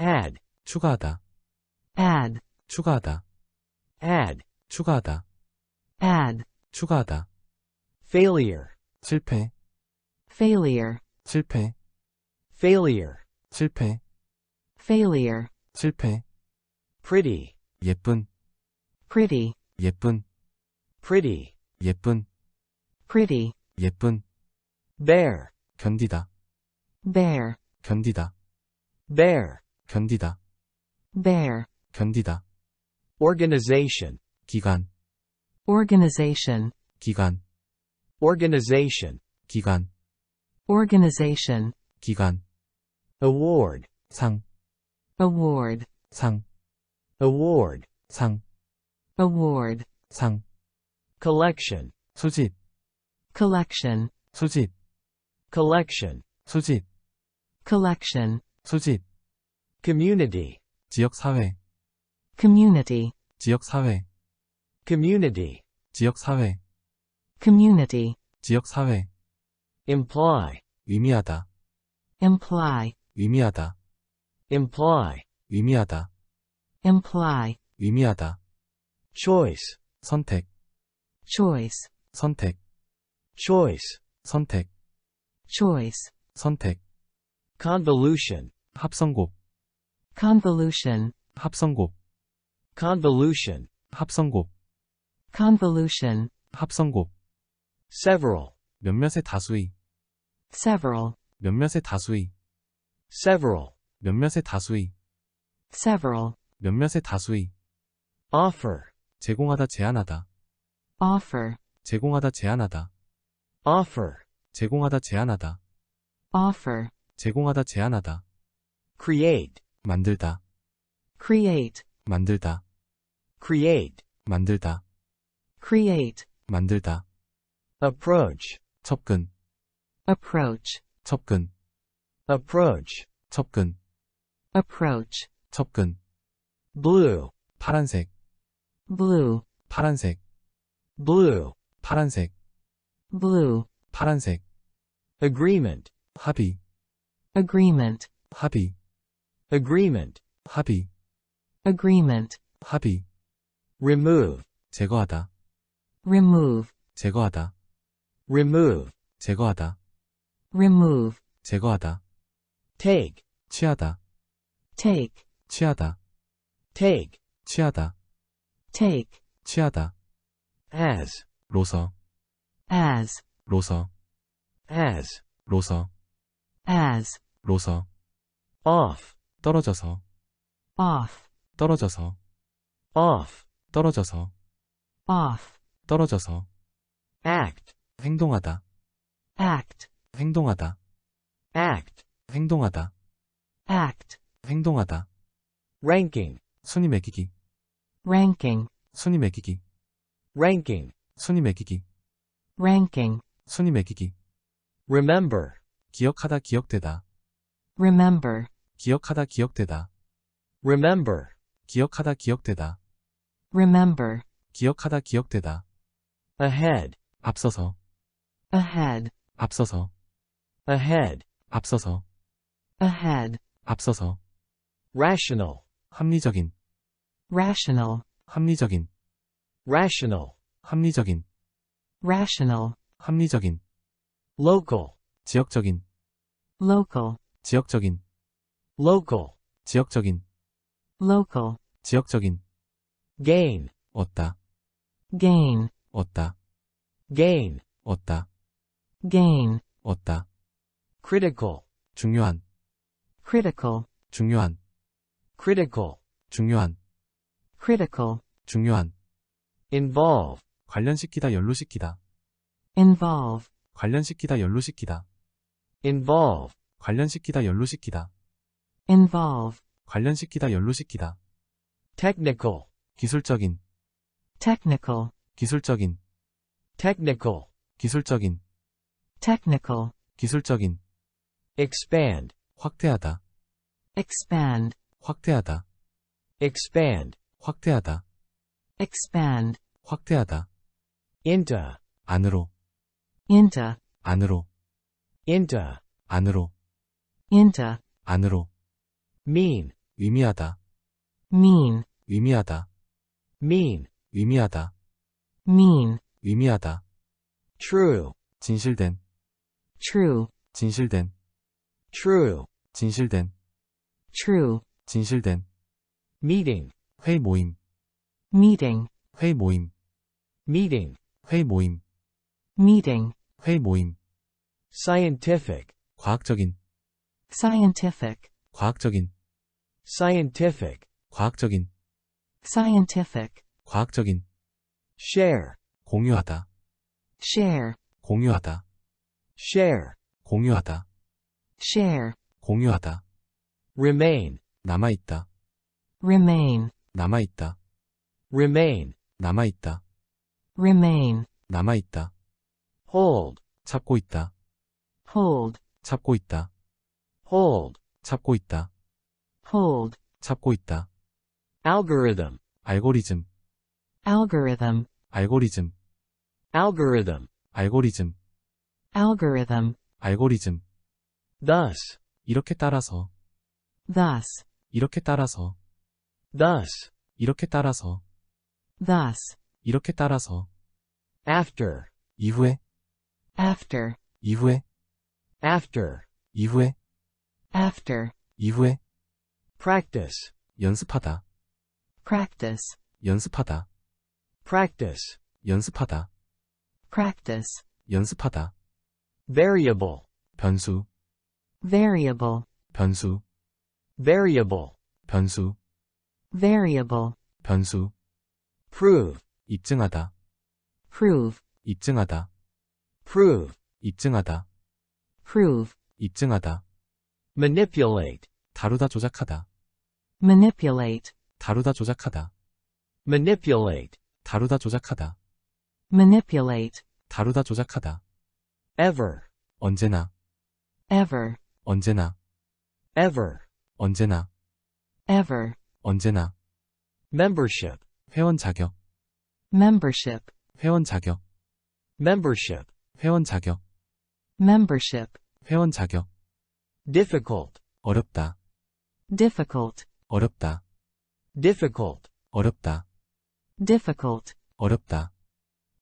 add, 추가하다, add, 추가하다, add, 추가하다, add, 추가하다, failure, 실패, failure, 실패, failure, 실패, failure, 실패, pretty, 예쁜, pretty, 예쁜, pretty, 예쁜, pretty, 예쁜, bear, 견디다, bear, 견디다, bear, 견디다, bear, 견디다, organization, 기간, organization, 기간, organization, 기간, organization, 기간, award, 상, award, 상, award, 상, award, 상, collection, 수집, collection, 수집, collection, 수집, collection, 수집, community, 지역사회, community, 지역사회, community, 지역사회, community, 지역사회, imply, 의미하다, imply, 의미하다, imply, 의미하다, imply, 의미하다, choice, 선택, choice, 선택, choice, 선택, choice, 선택, convolution, 합성곡, Convolution, 합성곡, convolution, 합성곡, convolution, 합성곡, several, 몇몇의 다수의, several, 몇몇의 다수의, several, 몇몇의 다수의, several, 몇몇의 다수의, offer, 제공하다 제한하다, offer, 제공하다 제한하다, offer, 제공하다 제한하다, offer, 제공하다 제한하다, create, 만들다, create, 만들다, create, 만들다, create, 만들다, approach, 접근, approach, 접근, approach, 접근, approach, 접근, blue, 파란색, blue, 파란색, blue, 파란색, blue, 파란색, agreement, 합의, agreement, 합의, agreement, 합의, agreement, 합의, remove, 제거하다, remove, 제거하다, remove, 제거하다, remove, 제거하다, take, 취하다, take, 취하다, take, 취하다, take, 취하다, as, 로서, as, 로서, as, 로서, as, 로서, off, 떨어져서, off, 떨어져서, off, 떨어져서, off, 떨어져서, act, 행동하다, act, 행동하다, act, 행동하다, act, 행동하다, ranking, 순위 매기기, ranking, 순위 매기기, ranking, 순위 매기기, ranking, 순위 매기기, remember, 기억하다 기억되다, remember, 기억하다 기억되다, remember, 기억하다 기억되다, remember, 기억하다 기억되다, ahead, 앞서서, ahead, 앞서서, ahead, 앞서서, ahead, 앞서서, rational, 합리적인, rational, 합리적인, rational, 합리적인, rational, 합리적인, local, 지역적인, local, 지역적인, local, 지역적인, local, 지역적인, gain, 얻다, gain, 얻다, gain, 얻다, gain, 얻다, critical, 중요한, critical, 중요한, critical, 중요한, critical, 중요한, involve, 관련시키다 연루시키다, involve, 관련시키다 연루시키다, involve, 관련시키다 연루시키다, involve, 관련시키다 연루시키다, technical, 기술적인, technical, 기술적인, technical, 기술적인, technical, 기술적인, expand, 확대하다, expand, 확대하다, expand, 확대하다, expand, into, 확대하다, 안으로, into, 안으로, into, 안으로, into, 안으로, mean, 의미하다, mean, 의미하다, mean, 의미하다, mean, 의미하다, true, 진실된, true, 진실된, true, 진실된, true, 진실된, meeting, 회의 모임, meeting, 회의 모임, meeting, 회의 모임, meeting, 회의 모임, scientific, 과학적인, scientific, 과학적인, scientific, 과학적인, scientific, 과학적인, share, 공유하다, share, 공유하다, share, 공유하다, share, 공유하다, remain, 남아 있다, remain, 남아 있다, remain, 남아 있다, remain, 남아 있다, hold, 찾고 있다, hold, 찾고 있다, hold, 찾고 있다, hold, 찾고 있다, algorithm, 알고리즘, algorithm, 알고리즘, algorithm, 알고리즘, algorithm, 알고리즘, thus, 이렇게 따라서, thus, 이렇게 따라서, thus, 이렇게 따라서, thus, 이렇게 따라서, after, 이후에, after, 이후에, after, 이후에, after, 이후에, practice, 연습하다, practice, 연습하다, practice, 연습하다, practice, 연습하다, variable, 변수, variable, 변수, variable, 변수, variable, 변수, prove, 입증하다, prove, 입증하다, prove, 입증하다, prove, 입증하다, manipulate, 다루다 조작하다, manipulate, 다루다 조작하다, manipulate, 다루다 조작하다, manipulate, 다루다 조작하다, ever, 언제나, ever, 언제나, ever, 언제나, ever, 언제나, membership, 회원 자격, membership, 회원 자격, membership, 회원 자격, membership, 회원 자격, difficult, 어렵다, difficult, 어렵다, difficult, 어렵다, difficult, 어렵다,